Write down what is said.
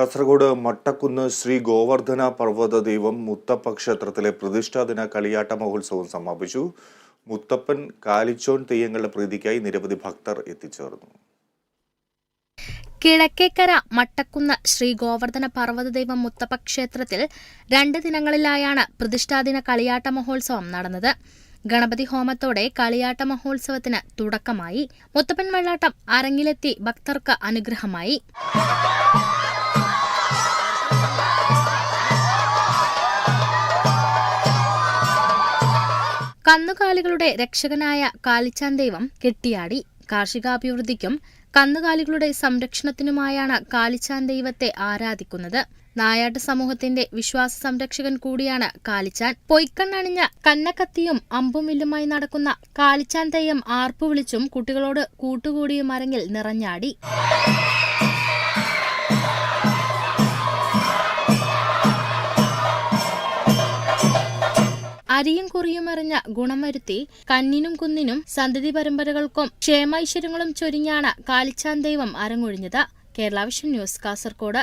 കാസർഗോഡ് മട്ടക്കുന്ന് ശ്രീ ഗോവർദ്ധന പർവത ദൈവം മുത്തപ്പ ക്ഷേത്രത്തിലെ പ്രതിഷ്ഠാദിന കളിയാട്ട മഹോത്സവം സമാപിച്ചു. മുത്തപ്പൻ കാലിച്ചോൺ തെയ്യങ്ങളുടെ പ്രീതിക്കായി നിരവധി ഭക്തർ എത്തിച്ചേർന്നു. കിഴക്കേക്കര മട്ടക്കുന്ന് ശ്രീ ഗോവർദ്ധന പർവതദൈവം മുത്തപ്പ ക്ഷേത്രത്തിൽ രണ്ട് ദിനങ്ങളിലായാണ് പ്രതിഷ്ഠാദിന കളിയാട്ട മഹോത്സവം നടന്നത്. ഗണപതി ഹോമത്തോടെ കളിയാട്ട മഹോത്സവത്തിന് തുടക്കമായി. മുത്തപ്പൻ വെള്ളാട്ടം അരങ്ങിലെത്തി ഭക്തർക്ക് അനുഗ്രഹമായി. കന്നുകാലികളുടെ രക്ഷകനായ കാലിച്ചാൻ ദൈവം കെട്ടിയാടി. കാർഷികാഭിവൃദ്ധിക്കും കന്നുകാലികളുടെ സംരക്ഷണത്തിനുമായാണ് കാലിച്ചാൻ ദൈവത്തെ ആരാധിക്കുന്നത്. നായാട്ട് സമൂഹത്തിന്റെ വിശ്വാസ സംരക്ഷകൻ കൂടിയാണ് കാലിച്ചാൻ. പൊയ്ക്കണ്ണണിഞ്ഞ കന്നക്കത്തിയും അമ്പും വില്ലുമായി നടക്കുന്ന കാലിച്ചാൻ തെയ്യം ആർപ്പുവിളിച്ചും കുട്ടികളോട് കൂട്ടുകൂടിയും അരങ്ങിൽ നിറഞ്ഞാടി. അരിയും കുറിയും അറിഞ്ഞ ഗുണം വരുത്തി കന്നിനും കുന്നിനും സന്തതി പരമ്പരകൾക്കും ക്ഷേമൈശ്വര്യങ്ങളും ചൊരിഞ്ഞാണ് കാലിച്ചാൻ ദൈവം അരങ്ങൊഴിഞ്ഞത്. Kerala vision news Kasaragod.